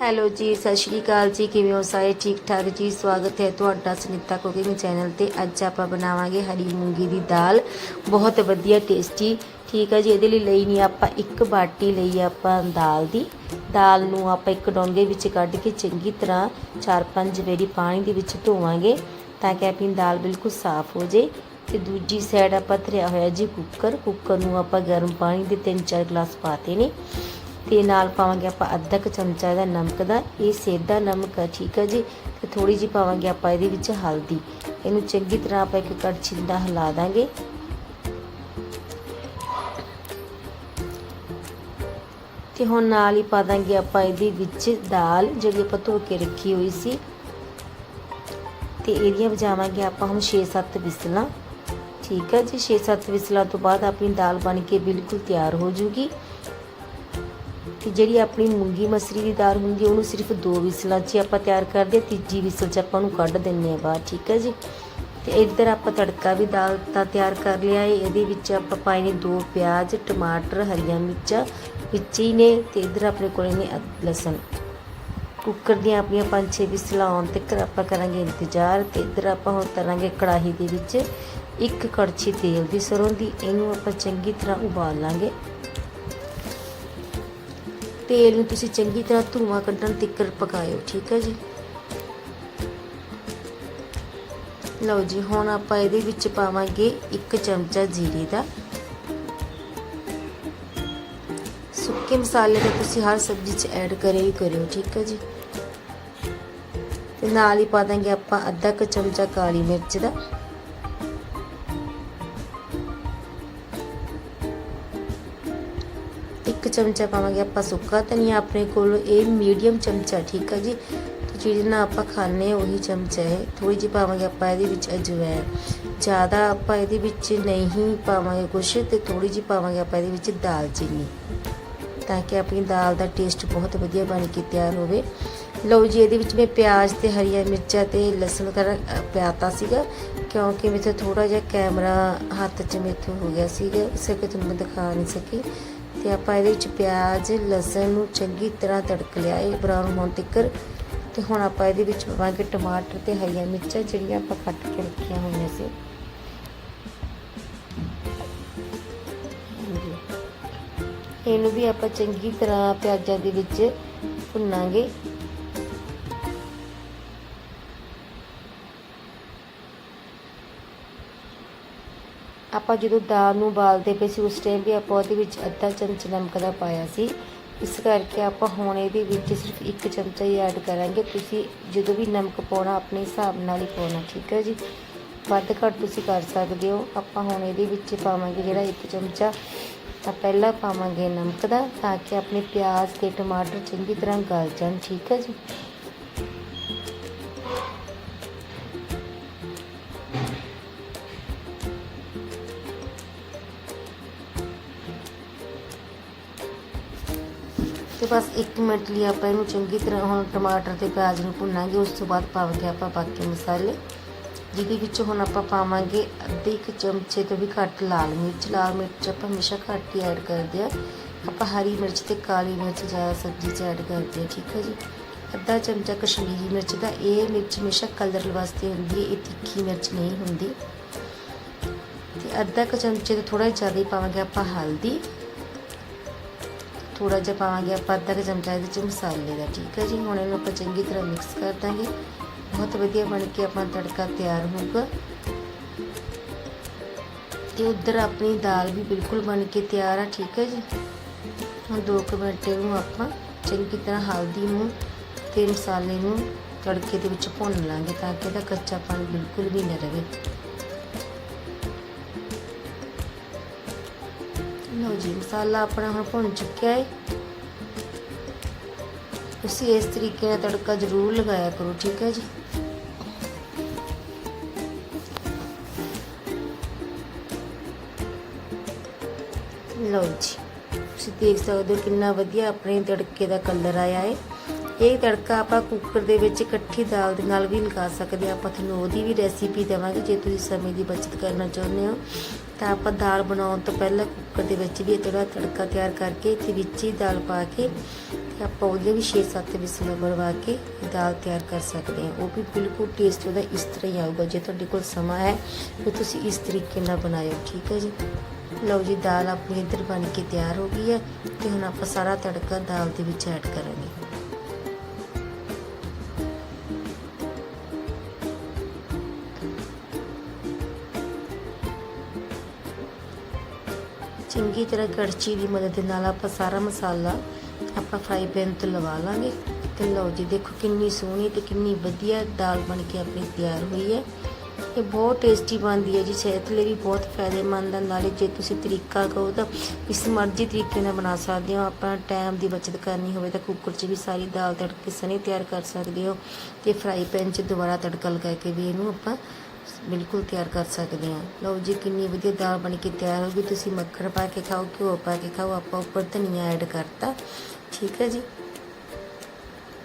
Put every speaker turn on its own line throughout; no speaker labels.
Hello ਜੀ, ਸਤਿ ਸ਼੍ਰੀ ਅਕਾਲ ਜੀ। ਕਿਵੇਂ ਹੋ ਸਾਰੇ? ਠੀਕ ਠਾਕ ਜੀ। ਸਵਾਗਤ ਹੈ ਤੁਹਾਡਾ ਸੁਨੀਤਾ ਕੁਕਿੰਗ ਚੈਨਲ ਤੇ। ਅੱਜ ਆਪਾਂ ਬਣਾਵਾਂਗੇ ਹਰੀ ਮੂੰਗੀ ਦੀ ਦਾਲ। ਬਹੁਤ ਵਧੀਆ ਟੇਸਟੀ। ਠੀਕ ਹੈ ਜੀ, ਇਹਦੇ ਲਈ ਲਈ ਨਹੀਂ, ਆਪਾਂ ਇੱਕ ਬਾਟੀ ਲਈ ਆਪਾਂ ਦਾਲ ਦੀ। ਦਾਲ ਨੂੰ ਆਪਾਂ ਇੱਕ ਡੋਂਗੇ ਵਿੱਚ ਕੱਢ ਕੇ ਚੰਗੀ ਤਰ੍ਹਾਂ 4-5 ਵਾਰੀ ਪਾਣੀ ਦੇ ਵਿੱਚ ਧੋਵਾਂਗੇ ਤਾਂ ਕਿ ਆਪਣੀ ਦਾਲ ਬਿਲਕੁਲ ਸਾਫ਼ ਹੋ ਜੇ ਤੇ ਦੂਜੀ ਸਾਈਡ ਆਪਾਂ ਧਰਿਆ ਹੋਇਆ ਜੀ ਕੁੱਕਰ। ਕੁੱਕਰ ਨੂੰ ਆਪਾਂ ਗਰਮ ਪਾਣੀ ਦੇ 3-4 ਗਲਾਸ ਪਾਤੇ ਨੇ। ਤੇ ਨਾਲ ਪਾਵਾਂਗੇ ਆਪਾਂ ਅੱਧਾ ਕੁ ਚਮਚਾ ਇਹਦਾ ਨਮਕ ਦਾ, ਇਹ ਸੇਧਾ ਨਮਕ ਹੈ ਠੀਕ ਹੈ ਜੀ? ਤੇ ਥੋੜੀ ਜਿਹੀ ਪਾਵਾਂਗੇ ਆਪਾਂ ਇਹਦੇ ਵਿੱਚ ਹਲਦੀ। ਇਹਨੂੰ ਚੰਗੀ ਤਰ੍ਹਾਂ ਆਪਾਂ ਇੱਕ ਕੜਛੀ ਦਾ ਹਿਲਾ ਦਾਂਗੇ। ਤੇ ਹੁਣ ਨਾਲ ਹੀ ਪਾ ਦਾਂਗੇ ਆਪਾਂ ਇਹਦੇ ਵਿੱਚ ਦਾਲ, ਜਿਹੜੀ ਆਪਾਂ ਧੋ ਕੇ ਰੱਖੀ ਹੋਈ ਸੀ। ਤੇ ਇਹਦੀਆਂ ਵਜਾਵਾਂਗੇ ਆਪਾਂ ਹੁਣ 6-7 ਵਿਸਲਾਂ ਠੀਕ ਹੈ ਜੀ? 6-7 ਵਿਸਲਾਂ ਤੋਂ ਬਾਅਦ ਆਪਣੀ ਦਾਲ ਬਣ ਕੇ ਬਿਲਕੁਲ ਤਿਆਰ ਹੋ ਜੂਗੀ। ਤੇ ਜਿਹੜੀ ਆਪਣੀ ਮੂੰਗੀ ਮਸਰੀ ਦੀ ਦਾਲ ਹੁੰਦੀ ਉਹਨੂੰ ਸਿਰਫ ਦੋ ਵਿਸਲਾਂ 'ਚ ਹੀ ਆਪਾਂ ਤਿਆਰ ਕਰਦੇ ਤੀਜੀ ਵਿਸਲ 'ਚ ਆਪਾਂ ਉਹਨੂੰ ਕੱਢ ਦਿੰਨੇ ਆ ਬਾਹਰ ਠੀਕ ਹੈ ਜੀ? ਤੇ ਇੱਧਰ ਆਪਾਂ ਤੜਕਾ ਵੀ ਦਾਲ ਦਾ ਤਿਆਰ ਕਰ ਲਿਆ ਹੈ, ਇਹਦੇ ਵਿੱਚ ਆਪਾਂ ਪਾਏ ਨੇ ਦੋ ਪਿਆਜ਼, ਟਮਾਟਰ, ਹਰੀਆਂ ਮਿਰਚਾਂ, ਵਿੱਚ ਹੀ ਨੇ ਤੇ ਇੱਧਰ ਆਪਣੇ ਕੋਲੇ ਨੇ ਅਦ- ਲਸਣ। ਕੁੱਕਰ ਦੀਆਂ ਆਪਣੀਆਂ ਪੰਜ ਛੇ ਵਿਸਲਾਂ ਆਉਣ ਤੱਕ ਆਪਾਂ ਕਰਾਂਗੇ ਇੰਤਜ਼ਾਰ ਤੇ ਇੱਧਰ ਆਪਾਂ ਹੁਣ ਤਰਾਂਗੇ ਕੜਾਹੀ ਦੇ ਵਿੱਚ ਇੱਕ ਕੜਛੀ ਤੇਲ ਦੀ ਸਰੋਂ ਦੀ, ਇਹਨੂੰ ਆਪਾਂ ਚੰਗੀ ਤਰ੍ਹਾਂ ਉਬਾਲ ਲਾਂਗੇ। ਤੇਲ ਨੂੰ ਤੁਸੀਂ ਚੰਗੀ ਤਰ੍ਹਾਂ ਧੂਆਂ ਕੱਢਣ ਤੱਕ ਪਕਾਇਓ, ਠੀਕ ਹੈ ਜੀ? ਲਓ ਜੀ, ਹੁਣ ਆਪਾਂ ਇਹਦੇ ਵਿੱਚ ਪਾਵਾਂਗੇ ਇੱਕ ਚਮਚਾ ਜੀਰੇ ਦਾ। ਸੁੱਕੇ ਮਸਾਲੇ ਤਾਂ ਤੁਸੀਂ ਹਰ ਸਬਜ਼ੀ 'ਚ ਐਡ ਕਰੇ ਹੀ ਕਰਿਓ, ਠੀਕ ਹੈ ਜੀ? ਤੇ ਨਾਲ ਹੀ ਪਾ ਦਾਂਗੇ ਆਪਾਂ ਅੱਧਾ ਕੁ ਚਮਚਾ ਕਾਲੀ ਮਿਰਚ ਦਾ। ਇੱਕ ਚਮਚਾ ਪਾਵਾਂਗੇ ਆਪਾਂ ਸੁੱਕਾ ਧਨੀਆ ਆਪਣੇ ਕੋਲ, ਇਹ ਮੀਡੀਅਮ ਚਮਚਾ, ਠੀਕ ਆ ਜੀ? ਤੇ ਜਿਹਦੇ ਨਾਲ ਆਪਾਂ ਖਾਣੇ ਉਹੀ ਚਮਚਾ ਹੈ। ਥੋੜੀ ਜਿਹੀ ਪਾਵਾਂਗੇ ਆਪਾਂ ਇਹਦੇ ਵਿੱਚ ਅਜਵਾਇਣ। ਜ਼ਿਆਦਾ ਆਪਾਂ ਇਹਦੇ ਵਿੱਚ ਨਹੀਂ ਪਾਵਾਂਗੇ ਕੁਛ ਤੇ ਥੋੜੀ ਜਿਹੀ ਪਾਵਾਂਗੇ ਆਪਾਂ ਇਹਦੇ ਵਿੱਚ ਦਾਲਚੀਨੀ। ਤਾਂ ਕਿ ਆਪਣੀ ਦਾਲ ਦਾ ਟੇਸਟ ਬਹੁਤ ਵਧੀਆ ਬਣ ਕੇ ਤਿਆਰ ਹੋਵੇ। ਲਓ ਜੀ, ਇਹਦੇ ਵਿੱਚ ਮੈਂ ਪਿਆਜ਼ ਤੇ ਹਰੀਆਂ ਮਿਰਚਾਂ ਤੇ ਲਸਣ ਕਰ ਪਿਆਤਾ ਸੀਗਾ। ਕਿਉਂਕਿ ਮੇਰੇ ਥੋੜਾ ਜਿਹਾ ਕੈਮਰਾ ਹੱਥ 'ਚ ਮੇਥੋਂ ਹੋ ਗਿਆ ਸੀਗਾ, ਇਸੇ ਕਰਕੇ ਤੁਹਾਨੂੰ ਮੈਂ ਦਿਖਾ ਨਹੀਂ ਸਕੀ। ਤੇ ਆਪਾਂ ਇਹਦੇ ਵਿੱਚ ਪਿਆਜ਼, ਲਸਣ ਨੂੰ ਚੰਗੀ ਤਰ੍ਹਾਂ ਤੜਕ ਲਿਆ, ਇਹ ਬਰਾਊਨ ਹੋਣ ਤੱਕ ਤੇ ਹੁਣ ਆਪਾਂ ਇਹਦੇ ਵਿੱਚ ਪਾਵਾਂਗੇ ਟਮਾਟਰ ਤੇ ਹਰੀਆਂ ਮਿਰਚਾਂ, ਜਿਹੜੀਆਂ ਆਪਾਂ ਕੱਟ ਕੇ ਰੱਖੀਆਂ ਹੋਈਆਂ ਸੀ। ਇਹਨੂੰ ਵੀ ਆਪਾਂ ਚੰਗੀ ਤਰ੍ਹਾਂ ਪਿਆਜ਼ਾਂ ਦੇ ਵਿੱਚ ਭੁੰਨਾਂਗੇ। ਆਪਾਂ ਜਦੋਂ ਦਾਲ ਨੂੰ ਉਬਾਲਦੇ ਪਏ ਸੀ, ਉਸ ਟਾਈਮ ਵੀ ਆਪਾਂ ਉਹਦੇ ਵਿੱਚ ਅੱਧਾ ਚਮਚ ਨਮਕ ਦਾ ਪਾਇਆ ਸੀ। ਇਸ ਕਰਕੇ ਆਪਾਂ ਹੁਣ ਇਹਦੇ ਵਿੱਚ ਸਿਰਫ ਇੱਕ ਚਮਚਾ ਹੀ ਐਡ ਕਰਾਂਗੇ। ਤੁਸੀਂ ਜਦੋਂ ਵੀ ਨਮਕ ਪਾਉਣਾ, ਆਪਣੇ ਹਿਸਾਬ ਨਾਲ ਹੀ ਪਾਉਣਾ, ਠੀਕ ਹੈ ਜੀ? ਵੱਧ ਘੱਟ ਤੁਸੀਂ ਕਰ ਸਕਦੇ ਹੋ। ਆਪਾਂ ਹੁਣ ਇਹਦੇ ਵਿੱਚ ਪਾਵਾਂਗੇ ਜਿਹੜਾ ਇੱਕ ਚਮਚਾ। ਤਾਂ ਪਹਿਲਾਂ ਪਾਵਾਂਗੇ ਨਮਕ ਦਾ, ਤਾਂ ਕਿ ਆਪਣੇ ਪਿਆਜ਼ ਤੇ ਟਮਾਟਰ ਚੰਗੀ ਤਰ੍ਹਾਂ ਗਲ ਜਾਣ, ਠੀਕ ਹੈ ਜੀ? ਤੇ ਬਸ 1 ਮਿੰਟ ਲਈ ਆਪਾਂ ਇਹਨੂੰ ਚੰਗੀ ਤਰ੍ਹਾਂ ਹੁਣ ਟਮਾਟਰ ਤੇ ਪਿਆਜ਼ ਨੂੰ ਭੁੰਨਾਂਗੇ, ਉਸ ਤੋਂ ਬਾਅਦ ਪਾਵਾਂਗੇ ਆਪਾਂ ਬਾਕੀ ਮਸਾਲੇ। ਜਿਹਦੇ ਵਿੱਚ ਹੁਣ ਆਪਾਂ ਪਾਵਾਂਗੇ ਅੱਧੇ ਇੱਕ ਚਮਚੇ ਤੋਂ ਵੀ ਘੱਟ ਲਾਲ ਮਿਰਚ। ਲਾਲ ਮਿਰਚ ਆਪਾਂ ਹਮੇਸ਼ਾ ਘੱਟ ਹੀ ਐਡ ਕਰਦੇ ਆ ਆਪਾਂ ਹਰੀ ਮਿਰਚ ਤੇ ਕਾਲੀ ਮਿਰਚ ਜ਼ਿਆਦਾ ਸਬਜ਼ੀ 'ਚ ਐਡ ਕਰਦੇ ਆ ਠੀਕ ਹੈ ਜੀ? ਅੱਧਾ ਚਮਚਾ ਕਸ਼ਮੀਰੀ ਮਿਰਚ ਦਾ, ਇਹ ਮਿਰਚ ਹਮੇਸ਼ਾ ਕਲਰ ਵਾਸਤੇ ਹੁੰਦੀ ਹੈ, ਇਹ ਤਿੱਖੀ ਮਿਰਚ ਨਹੀਂ ਹੁੰਦੀ। ਤੇ ਅੱਧਾ ਕੁ ਚਮਚੇ ਤੋਂ ਥੋੜਾ ਜ਼ਿਆਦਾ ਹੀ ਪਾਵਾਂਗੇ ਆਪਾਂ ਹਲਦੀ। ਥੋੜਾ ਜਿਹਾ ਪਾਵਾਂਗੇ ਆਪਾਂ, ਅੱਧਾ ਕੁ ਚਮਚਾ ਇਹਦੇ ਚ ਮਸਾਲੇ ਦਾ, ਠੀਕ ਹੈ ਜੀ? ਹੁਣ ਇਹਨੂੰ ਆਪਾਂ ਚੰਗੀ ਤਰ੍ਹਾਂ ਮਿਕਸ ਕਰ ਦਾਂਗੇ। ਬਹੁਤ ਵਧੀਆ ਬਣ ਕੇ ਆਪਣਾ ਤੜਕਾ ਤਿਆਰ ਹੋਊਗਾ। ਤੇ ਉਧਰ ਆਪਣੀ ਦਾਲ ਵੀ ਬਿਲਕੁਲ ਬਣ ਕੇ ਤਿਆਰ ਆ, ਠੀਕ ਹੈ ਜੀ? ਹੁਣ 2 ਮਿੰਟ ਇਹਨੂੰ ਆਪਾਂ ਚੰਗੀ ਤਰ੍ਹਾਂ ਹਲਦੀ ਨੂੰ ਤੇ ਮਸਾਲੇ ਨੂੰ ਤੜਕੇ ਦੇ ਵਿੱਚ ਭੁੰਨ ਲਾਂਗੇ ਤਾਂ ਕਿ ਇਹਦਾ ਕੱਚਾਪਣ ਬਿਲਕੁਲ ਵੀ ਨਾ ਰਹੇ। ਲਓ ਜੀ ਮਸਾਲਾ ਆਪਣਾ ਹੁਣ ਭੁੰਨ ਚੁੱਕਿਆ ਹੈ ਤੁਸੀਂ ਇਸ ਤਰੀਕੇ ਨਾਲ ਤੜਕਾ ਜ਼ਰੂਰ ਲਗਾਇਆ ਕਰੋ, ਠੀਕ ਹੈ ਜੀ? ਲਓ ਜੀ, ਤੁਸੀਂ ਦੇਖ ਸਕਦੇ ਹੋ ਕਿੰਨਾ ਵਧੀਆ ਆਪਣੇ ਤੜਕੇ ਦਾ ਕਲਰ ਆਇਆ ਹੈ ਇਹ ਤੜਕਾ ਆਪਾਂ ਕੁੱਕਰ ਦੇ ਵਿੱਚ ਇਕੱਠੀ ਦਾਲ ਦੇ ਨਾਲ ਵੀ ਲਗਾ ਸਕਦੇ ਹਾਂ। ਆਪਾਂ ਤੁਹਾਨੂੰ ਉਹਦੀ ਵੀ ਰੈਸਿਪੀ ਦੇਵਾਂਗੇ, ਜੇ ਤੁਸੀਂ ਸਮੇਂ ਦੀ ਬਚਤ ਕਰਨਾ ਚਾਹੁੰਦੇ ਹੋ। ਤਾਂ ਆਪਾਂ ਦਾਲ ਬਣਾਉਣ ਤੋਂ ਪਹਿਲਾਂ ਕੁੱਕਰ ਦੇ ਵਿੱਚ ਵੀ ਥੋੜਾ ਤੜਕਾ ਤਿਆਰ ਕਰਕੇ ਤੇ ਵਿੱਚ ਹੀ ਦਾਲ ਪਾ ਕੇ ਤੇ ਆਪਾਂ ਉਹਦੇ ਵੀ 6-7 ਵਿਸਲਾਂ ਬਣਵਾ ਕੇ ਦਾਲ ਤਿਆਰ ਕਰ ਸਕਦੇ ਹਾਂ। ਉਹ ਵੀ ਬਿਲਕੁਲ ਟੇਸਟ ਉਹਦਾ ਇਸ ਤਰ੍ਹਾਂ ਹੀ ਆਊਗਾ, ਜੇ ਤੁਹਾਡੇ ਕੋਲ ਸਮਾਂ ਹੈ, ਤਾਂ ਤੁਸੀਂ ਇਸ ਤਰੀਕੇ ਨਾਲ ਬਣਾਇਓ, ਠੀਕ ਹੈ ਜੀ? ਲਓ ਜੀ, ਦਾਲ ਆਪਣੀ ਇੱਧਰ ਬਣ ਕੇ ਤਿਆਰ ਹੋ ਗਈ ਹੈ ਤੇ ਹੁਣ ਆਪਾਂ ਸਾਰਾ ਤੜਕਾ ਦਾਲ ਦੇ ਵਿੱਚ ਐਡ ਕਰਾਂਗੇ। ਚੰਗੀ ਤਰ੍ਹਾਂ ਕੜਛੀ ਦੀ ਮਦਦ ਦੇ ਨਾਲ ਆਪਾਂ ਸਾਰਾ ਮਸਾਲਾ ਆਪਾਂ ਫਰਾਈ ਪੈਨ ਤੋਂ ਲਵਾ ਲਾਂਗੇ ਤੇ ਲਓ ਜੀ, ਦੇਖੋ ਕਿੰਨੀ ਸੋਹਣੀ ਤੇ ਕਿੰਨੀ ਵਧੀਆ ਦਾਲ ਬਣ ਕੇ ਆਪਣੀ ਤਿਆਰ ਹੋਈ ਹੈ। ਇਹ ਬਹੁਤ ਟੇਸਟੀ ਬਣਦੀ ਹੈ ਜੀ, ਸਿਹਤ ਲਈ ਵੀ ਬਹੁਤ ਫਾਇਦੇਮੰਦ ਹੈ। ਨਾਲੇ ਜੇ ਤੁਸੀਂ ਤਰੀਕਾ ਕਹੋ ਤਾਂ ਇਸ ਮਰਜ਼ੀ ਤਰੀਕੇ ਨਾਲ ਬਣਾ ਸਕਦੇ ਹੋ। ਆਪਾਂ ਟਾਈਮ ਦੀ ਬਚਤ ਕਰਨੀ ਹੋਵੇ ਤਾਂ ਕੁੱਕਰ 'ਚ ਵੀ ਸਾਰੀ ਦਾਲ ਤੜਕੇ ਸਣੇ ਤਿਆਰ ਕਰ ਸਕਦੇ ਹੋ ਤੇ ਫਰਾਈ ਪੈਨ 'ਚ ਦੁਬਾਰਾ ਤੜਕਾ ਲਗਾ ਕੇ ਵੀ ਇਹਨੂੰ ਆਪਾਂ ਬਿਲਕੁਲ ਤਿਆਰ ਕਰ ਸਕਦੇ ਹਾਂ। ਲਓ ਜੀ, ਕਿੰਨੀ ਵਧੀਆ ਦਾਲ ਬਣ ਕੇ ਤਿਆਰ ਹੋ ਗਈ। ਤੁਸੀਂ ਮੱਖਣ ਪਾ ਕੇ ਖਾਓ, ਘਿਓ ਪਾ ਕੇ ਖਾਓ। ਆਪਾਂ ਉੱਪਰ ਧਨੀਆ ਐਡ ਕਰਤਾ। ਠੀਕ ਹੈ ਜੀ।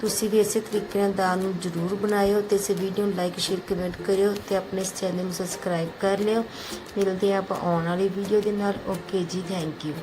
ਤੁਸੀਂ ਵੀ ਇਸੇ ਤਰੀਕੇ ਨਾਲ ਦਾਲ ਨੂੰ ਜ਼ਰੂਰ ਬਣਾਇਓ ਤੇ ਇਸ ਵੀਡੀਓ ਨੂੰ ਲਾਈਕ, ਸ਼ੇਅਰ, ਕਮੈਂਟ ਕਰਿਓ ਤੇ ਆਪਣੇ ਇਸ ਚੈਨਲ ਨੂੰ ਸਬਸਕ੍ਰਾਈਬ ਕਰ ਲਿਓ। ਮਿਲਦੇ ਹਾਂ ਆਪਾਂ ਆਉਣ ਵਾਲੀ ਵੀਡੀਓ ਦੇ ਨਾਲ। ਓਕੇ ਜੀ, ਥੈਂਕ ਯੂ।